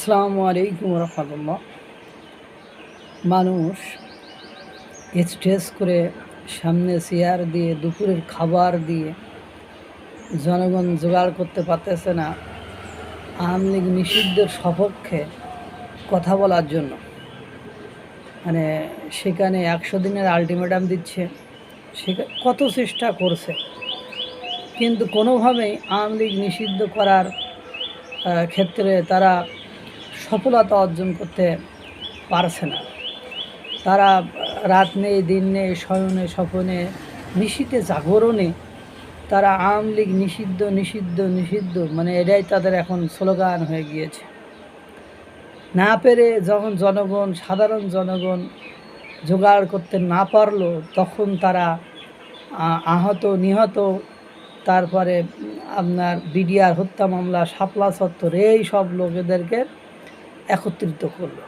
আসসালামু আলাইকুম রহমতুল্লাহ। মানুষ স্ট্রেস করে সামনে চেয়ার দিয়ে, দুপুরের খাবার দিয়ে জনগণ জোগাড় করতে পারতেছে না। আওয়ামী লীগ নিষিদ্ধের সপক্ষে কথা বলার জন্য। মানে সেখানে একশো দিনের আলটিমেটাম দিচ্ছে, সে কত চেষ্টা করছে। কিন্তু কোনোভাবেই আওয়ামী লীগ নিষিদ্ধ করার ক্ষেত্রে তারা সফলতা অর্জন করতে পারছে না। তারা রাত নেই, দিন নেই, শয়নে স্বপনে নিশীতে জাগরণে তারা আওয়ামী লীগ নিষিদ্ধ নিষিদ্ধ নিষিদ্ধ মানে এটাই তাদের এখন স্লোগান হয়ে গিয়েছে। না পেরে যখন জনগণ, সাধারণ জনগণ জোগাড় করতে না পারল, তখন তারা আহত, নিহত, তারপরে আপনার বিডিআর হত্যা মামলা, শাপলা চত্বর এই সব লোকেদেরকে একত্রিত করল।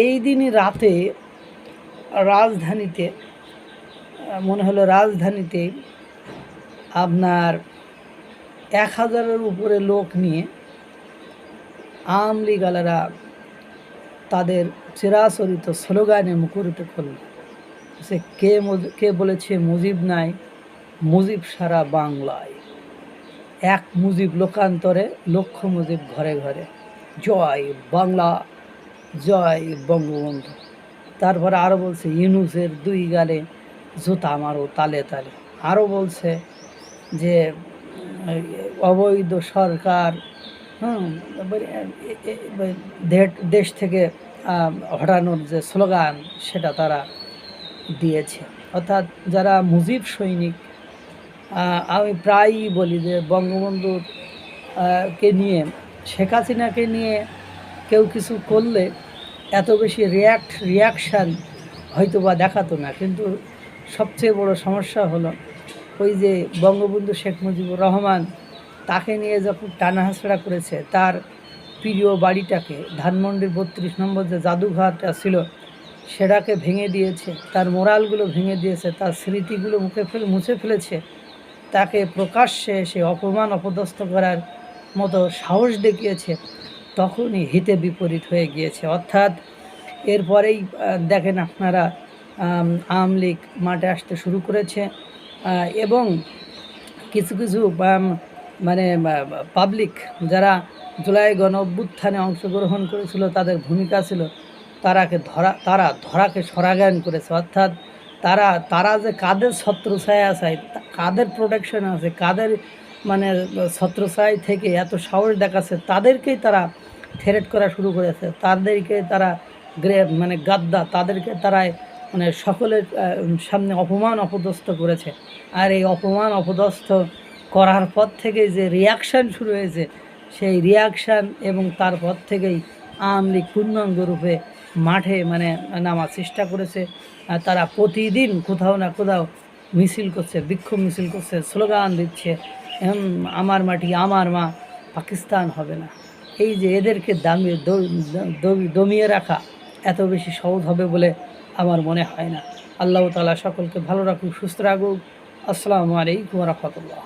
এই দিনই রাতে রাজধানীতে, মনে হলো রাজধানীতে আপনার এক হাজারের উপরে লোক নিয়ে আওয়ামী লীগালারা তাদের চিরাচরিত স্লোগানে মুখরিত করল। সে কে কে বলেছে মুজিব নাই, মুজিব সারা বাংলায়। এক মুজিব লোকান্তরে, লক্ষ মুজিব ঘরে ঘরে। জয় বাংলা জয় বঙ্গবন্ধু। তারপরে আরও বলছে ইউনুসের দুই গালে জুতা মারো তালে তালে। আরও বলছে যে অবৈধ সরকার দেশ থেকে হটানোর যে স্লোগান সেটা তারা দিয়েছে। অর্থাৎ যারা মুজিব সৈনিক আমি প্রায়ই বলি যে বঙ্গবন্ধু আহ, কে নিয়ে শেখ হাসিনাকে নিয়ে কেউ কিছু করলে এত বেশি রিয়াক্ট রিয়াকশান হয়তো বা দেখাতো না। কিন্তু সবচেয়ে বড় সমস্যা হলো ওই যে বঙ্গবন্ধু শেখ মুজিবুর রহমান তাকে নিয়ে যখন টানাহাসড়া করেছে, তার প্রিয় বাড়িটাকে, ধানমন্ডির বত্রিশ নম্বর যে জাদুঘরটা ছিল, সেটাকে ভেঙে দিয়েছে, তার মোরালগুলো ভেঙে দিয়েছে, তার স্মৃতিগুলো মুখে ফেলে, মুছে ফেলেছে, তাকে প্রকাশ্যে এসে অপমান, অপদস্থ করার মতো সাহস দেখিয়েছে, তখনই হিতে বিপরীত হয়ে গিয়েছে। অর্থাৎ এরপরেই দেখেন আপনারা আওয়ামী লীগ মাঠে আসতে শুরু করেছে এবং কিছু কিছু মানে পাবলিক যারা জুলাই গণ অভ্যুত্থানে অংশগ্রহণ করেছিল, তাদের ভূমিকা ছিল তারাকে ধরা, তারা ধরাকে সরাগায়ন করেছে। অর্থাৎ তারা তারা যে কাদের ছত্রছায়া আছে তা- কাদের প্রোটেকশন আছে, কাদের মানে ছত্রছায় থেকে এত সাহস দেখাচ্ছে, তাদেরকেই তারা থ্রেট করা শুরু করেছে। তাদেরকে তারা গ্রে মানে গাদ্দা, তাদেরকে তারা মানে সকলের সামনে অপমান অপদস্থ করেছে। আর এই অপমান অপদস্থ করার পর থেকে যে রিয়াকশান শুরু হয়েছে, সেই রিয়াকশান এবং তারপর থেকেই আওয়ামী লীগ পূর্ণাঙ্গ রূপে মাঠে মানে নামার চেষ্টা করেছে। তারা প্রতিদিন কোথাও না কোথাও মিছিল করছে, বিক্ষোভ মিছিল করছে, স্লোগান দিচ্ছে আমার মাটি, আমার মা, পাকিস্তান হবে না। এই যে এদেরকে দামিয়ে দমিয়ে রাখা এত বেশি সহজ হবে বলে আমার মনে হয় না। আল্লাহ তালা সকলকে ভালো রাখুক, সুস্থ রাখুক। আসসালামু আলাইকুম রহমতুল্লাহ।